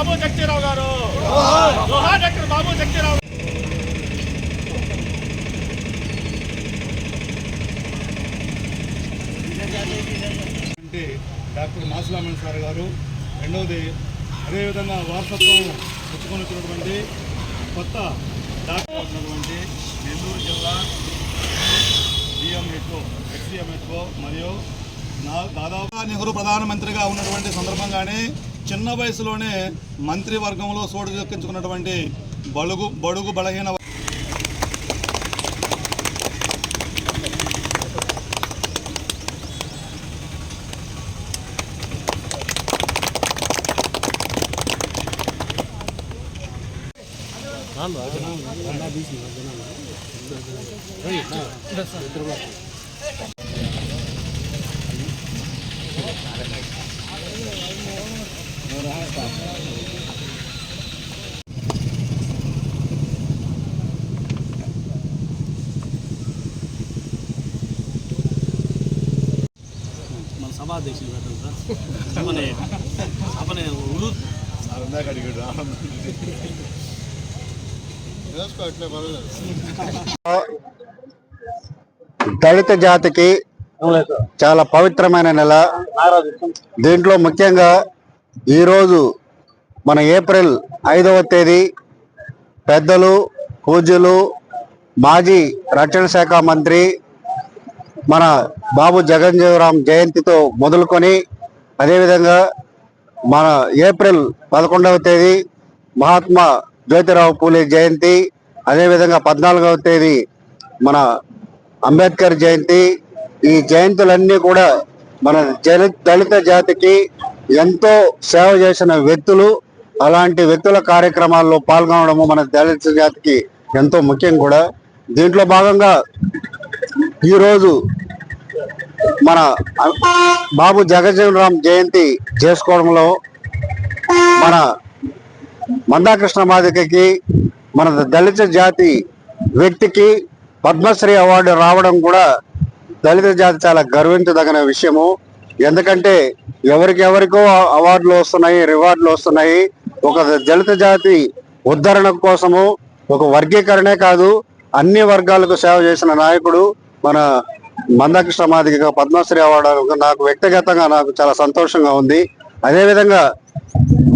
బాబు జగజీరావు గారు. జోహార్ డాక్టర్ బాబు జగజీరావు అంటే doctor మాసులామణి sir గారు రెండవది అదేవిధంగా వారసత్వం పుచ్చుకొని వచ్చినటువంటి కొత్త డాక్టర్ ఉన్నటువంటి నెల్లూరు జిల్లా డిఎంహెచ్ఓ ఎక్స్డిఎంహెచ్ఓ మరియు నా దాదాపుగా నెహ్రూ ప్రధానమంత్రిగా ఉన్నటువంటి సందర్భంగానే చిన్న వయసులోనే మంత్రివర్గంలో చోటు దక్కించుకున్నటువంటి బడుగు బడుగు బలహీన మన సభాధ్యక్షులు పెట్టండి సార్. సభని సభని ఉరు దళిత జాతికి చాలా పవిత్రమైన నెల. దీంట్లో ముఖ్యంగా ఈరోజు మన ఏప్రిల్ ఐదవ తేదీ పెద్దలు పూజ్యులు మాజీ రక్షణ శాఖ మంత్రి మన బాబు జగన్జీవరాం జయంతితో మొదలుకొని అదేవిధంగా మన ఏప్రిల్ పదకొండవ తేదీ మహాత్మా జ్యోతిరావు పూలే జయంతి అదేవిధంగా పద్నాలుగవ తేదీ మన అంబేద్కర్ జయంతి. ఈ జయంతులన్నీ కూడా మన జలి దళిత జాతికి ఎంతో సేవ చేసిన వ్యక్తులు అలాంటి వ్యక్తుల కార్యక్రమాల్లో పాల్గొనడము మన దళిత జాతికి ఎంతో ముఖ్యం కూడా. దీంట్లో భాగంగా ఈరోజు మన బాబు జగజీవన్ రామ్ జయంతి చేసుకోవడంలో మన మందాకృష్ణ మాదికకి మన దళిత జాతి వ్యక్తికి పద్మశ్రీ అవార్డు రావడం కూడా దళిత జాతి చాలా గర్వించదగిన విషయము. ఎందుకంటే ఎవరికెవరికో అవార్డులు వస్తున్నాయి రివార్డులు వస్తున్నాయి. ఒక దళిత జాతి ఉద్ధరణ కోసము ఒక వర్గీకరణే కాదు అన్ని వర్గాలకు సేవ చేసిన నాయకుడు మన మందకృష్ణ మాదిక పద్మశ్రీ అవార్డు నాకు వ్యక్తిగతంగా నాకు చాలా సంతోషంగా ఉంది. అదేవిధంగా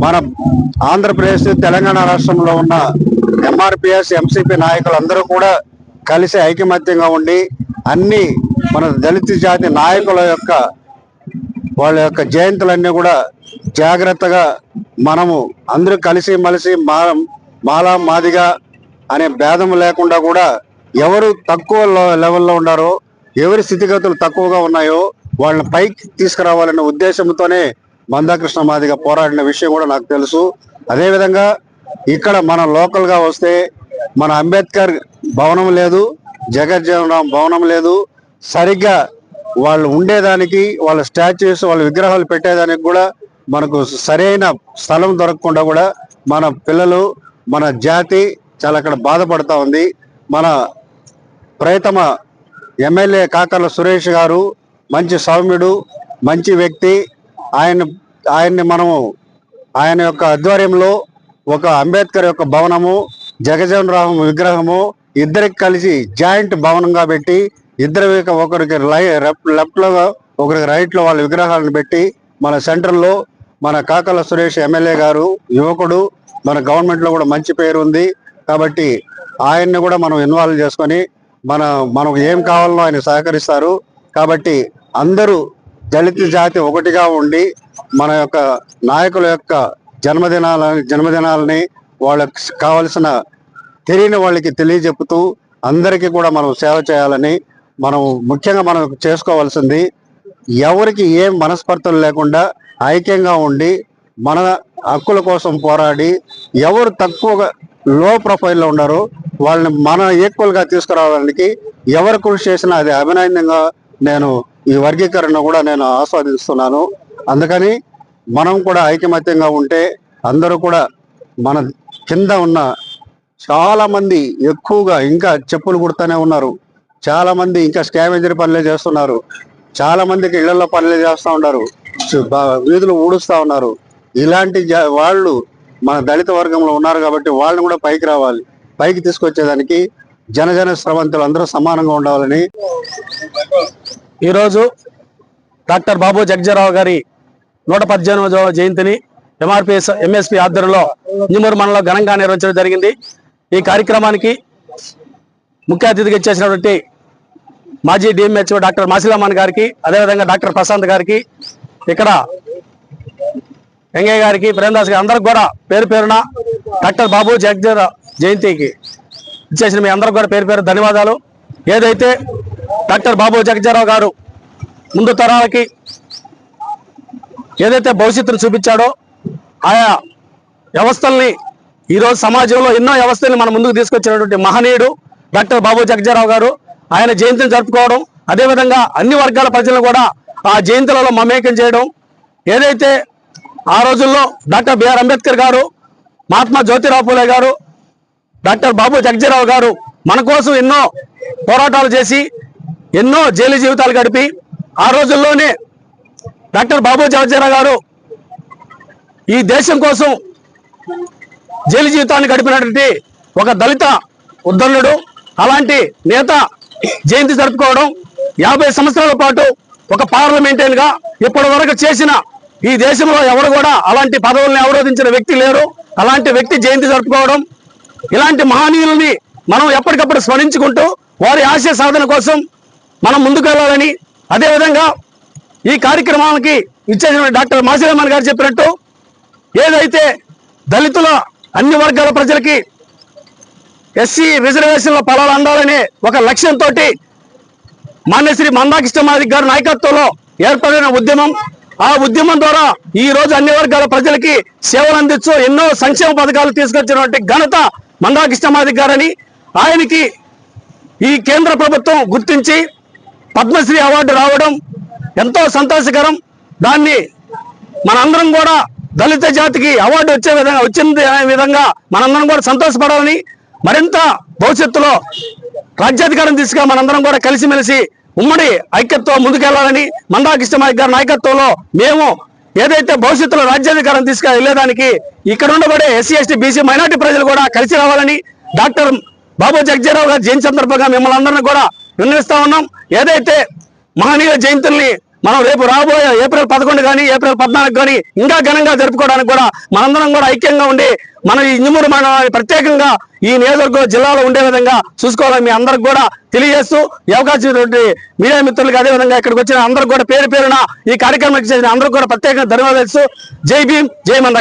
మన ఆంధ్రప్రదేశ్ తెలంగాణ రాష్ట్రంలో ఉన్న ఎంఆర్పిఎస్ ఎంసీపీ నాయకులందరూ కూడా కలిసి ఐకమత్యంగా ఉండి అన్ని మన దళిత జాతి నాయకుల యొక్క వాళ్ళ యొక్క జయంతులన్నీ కూడా జాగ్రత్తగా మనము అందరూ కలిసి మలిసి మా మాలా మాదిగా అనే భేదం లేకుండా కూడా ఎవరు తక్కువ లెవెల్లో ఉన్నారో ఎవరి స్థితిగతులు తక్కువగా ఉన్నాయో వాళ్ళని పైకి తీసుకురావాలనే ఉద్దేశంతోనే మందాకృష్ణ మాదిగా పోరాడిన విషయం కూడా నాకు తెలుసు. అదేవిధంగా ఇక్కడ మన లోకల్గా వస్తే మన అంబేద్కర్ భవనం లేదు జగజ్జీవన్ భవనం లేదు సరిగ్గా వాళ్ళు ఉండేదానికి వాళ్ళ స్టాచ్యూస్ వాళ్ళ విగ్రహాలు పెట్టేదానికి కూడా మనకు సరైన స్థలం దొరకకుండా కూడా మన పిల్లలు మన జాతి చాలా అక్కడ బాధపడతా ఉంది. మన ప్రైతమ ఎమ్మెల్యే కాకర్ల సురేష్ గారు మంచి సౌమ్యుడు మంచి వ్యక్తి. ఆయన ఆయన్ని మనము ఆయన యొక్క ఆధ్వర్యంలో ఒక అంబేద్కర్ యొక్క భవనము జగజీవన్ రామ్ విగ్రహము ఇద్దరికి కలిసి జాయింట్ భవనంగా పెట్టి ఇద్దరు యొక్క ఒకరికి లెఫ్ట్లో ఒకరికి రైట్లో వాళ్ళ విగ్రహాలను పెట్టి మన సెంటర్లో మన కాకల సురేష్ ఎమ్మెల్యే గారు యువకుడు మన గవర్నమెంట్లో కూడా మంచి పేరు ఉంది. కాబట్టి ఆయన్ని కూడా మనం ఇన్వాల్వ్ చేసుకొని మన మనకు ఏం కావాలనో ఆయన సహకరిస్తారు. కాబట్టి అందరూ దళిత జాతి ఒకటిగా ఉండి మన యొక్క నాయకుల యొక్క జన్మదినాల జన్మదినాలని వాళ్ళకి కావలసిన తెలియని వాళ్ళకి తెలియజెప్పుతూ అందరికీ కూడా మనం సేవ చేయాలని మనం ముఖ్యంగా మనం చేసుకోవాల్సింది ఎవరికి ఏం మనస్పర్ధలు లేకుండా ఐక్యంగా ఉండి మన హక్కుల కోసం పోరాడి ఎవరు తక్కువగా లో ప్రొఫైల్లో ఉన్నారో వాళ్ళని మన ఈక్వల్గా తీసుకురావడానికి ఎవరు కృషి చేసినా అది అభినందంగా నేను ఈ వర్గీకరణ కూడా నేను ఆస్వాదిస్తున్నాను. అందుకని మనం కూడా ఐకమత్యంగా ఉంటే అందరూ కూడా మన కింద ఉన్న చాలా మంది ఎక్కువగా ఇంకా చెప్పులు కుడుతూనే ఉన్నారు. చాలా మంది ఇంకా స్కావెంజర్ పనులే చేస్తున్నారు. చాలా మందికి ఇళ్ళలో పనులే చేస్తూ ఉన్నారు. వీధులు ఊడుస్తా ఉన్నారు. ఇలాంటి జ- వాళ్ళు మన దళిత వర్గంలో ఉన్నారు కాబట్టి వాళ్ళని కూడా పైకి రావాలి. పైకి తీసుకొచ్చేదానికి జనజన స్రవంతులు అందరూ సమానంగా ఉండాలని. ఈరోజు డాక్టర్ బాబు జగ్జరావు గారి నూట పద్దెనిమిదవ జయంతిని ఎంఆర్పిఎస్ ఎంఎస్పి ఆధ్వర్యంలో ఇంజమూరు మండలంలో ఘనంగా నిర్వహించడం జరిగింది. ఈ కార్యక్రమానికి ముఖ్య అతిథిగా ఇచ్చేసినటువంటి మాజీ డిఎంహెచ్ఓ డాక్టర్ మాసిలమాన్ గారికి అదేవిధంగా డాక్టర్ ప్రశాంత్ గారికి ఇక్కడ వెంగయ్య గారికి ప్రేమదాస్ గారి అందరికి కూడా పేరు పేరున డాక్టర్ బాబు జగ్జర జయంతికి ఇచ్చేసిన మీ అందరికి కూడా పేరు పేరు ధన్యవాదాలు. ఏదైతే డాక్టర్ బాబు జగజ్జరావు గారు ముందు తరాలకి ఏదైతే భవిష్యత్తును చూపించాడో ఆయా వ్యవస్థల్ని ఈరోజు సమాజంలో ఎన్నో వ్యవస్థల్ని మనం ముందుకు తీసుకొచ్చినటువంటి మహనీయుడు డాక్టర్ బాబు జగజ్జరావు గారు. ఆయన జయంతిని జరుపుకోవడం అదేవిధంగా అన్ని వర్గాల ప్రజలను కూడా ఆ జయంతులలో మమేకం చేయడం. ఏదైతే ఆ రోజుల్లో డాక్టర్ బిఆర్ అంబేద్కర్ గారు మహాత్మా జ్యోతిరావు పూలే గారు డాక్టర్ బాబు జగజీరావు గారు మన కోసం ఎన్నో పోరాటాలు చేసి ఎన్నో జైలు జీవితాలు గడిపి ఆ రోజుల్లోనే డాక్టర్ బాబు జగజీరావు గారు ఈ దేశం కోసం జైలు జీవితాన్ని గడిపినటువంటి ఒక దళిత ఉద్ధరుడు అలాంటి నేత జయంతి జరుపుకోవడం యాభై సంవత్సరాల పాటు ఒక పార్లమెంటైన్గా ఇప్పటి వరకు చేసిన ఈ దేశంలో ఎవరు కూడా అలాంటి పదవుల్ని అవరోధించిన వ్యక్తి లేరు. అలాంటి వ్యక్తి జయంతి జరుపుకోవడం ఇలాంటి మహనీయుల్ని మనం ఎప్పటికప్పుడు స్మరించుకుంటూ వారి ఆశయ సాధన కోసం మనం ముందుకు వెళ్ళాలని అదేవిధంగా ఈ కార్యక్రమానికి ఇచ్చేసిన డాక్టర్ మాసిరమ్మన్ గారు చెప్పినట్టు ఏదైతే దళితుల అన్ని వర్గాల ప్రజలకి ఎస్సీ రిజర్వేషన్ల ఫలాలు అందాలనే ఒక లక్ష్యంతో మాన్యశ్రీ మందాకృష్ణమాది గారి నాయకత్వంలో ఏర్పడిన ఉద్యమం. ఆ ఉద్యమం ద్వారా ఈ రోజు అన్ని వర్గాల ప్రజలకి సేవలు అందిస్తూ ఎన్నో సంక్షేమ పథకాలు తీసుకొచ్చినటువంటి ఘనత మందాకృష్ణమాది గారని ఆయనకి ఈ కేంద్ర ప్రభుత్వం గుర్తించి పద్మశ్రీ అవార్డు రావడం ఎంతో సంతోషకరం. దాన్ని మనందరం కూడా దళిత జాతికి అవార్డు వచ్చే విధంగా వచ్చింది అనే విధంగా మనందరం కూడా సంతోషపడాలని మరింత భవిష్యత్తులో రాజ్యాధికారం తీసుగా మనందరం కూడా కలిసిమెలిసి ఉమ్మడి ఐక్యత్వం ముందుకెళ్ళాలని మందాకృష్ణమాయక్ గారి నాయకత్వంలో మేము ఏదైతే భవిష్యత్తులో రాజ్యాధికారం తీసుకు వెళ్ళేదానికి ఇక్కడ ఉండబడే ఎస్సీ ఎస్టీ బీసీ మైనార్టీ ప్రజలు కూడా కలిసి రావాలని డాక్టర్ బాబు జగ్జీరావు గారి జయంతి సందర్భంగా మిమ్మల్ని అందరినీ కూడా విన్నవిస్తా ఉన్నాం. ఏదైతే మహనీయుల జయంతుల్ని మనం రేపు రాబోయే ఏప్రిల్ పదకొండు కానీ ఏప్రిల్ పద్నాలుగు కానీ ఇంకా ఘనంగా జరుపుకోవడానికి కూడా మనందరం కూడా ఐక్యంగా ఉండి మన ఈ ఇంజమూరు మండలాన్ని ప్రత్యేకంగా ఈ నియోజకవర్గ జిల్లాలో ఉండే విధంగా చూసుకోవాలని మీ అందరికి కూడా తెలియజేస్తూ ఈ అవకాశం మీడియా మిత్రులకు అదే విధంగా ఇక్కడికి వచ్చిన అందరికి కూడా పేరు పేరున ఈ కార్యక్రమానికి చేసిన అందరికి కూడా ప్రత్యేకంగా ధన్యవాదాలు జై భీమ్ జై మన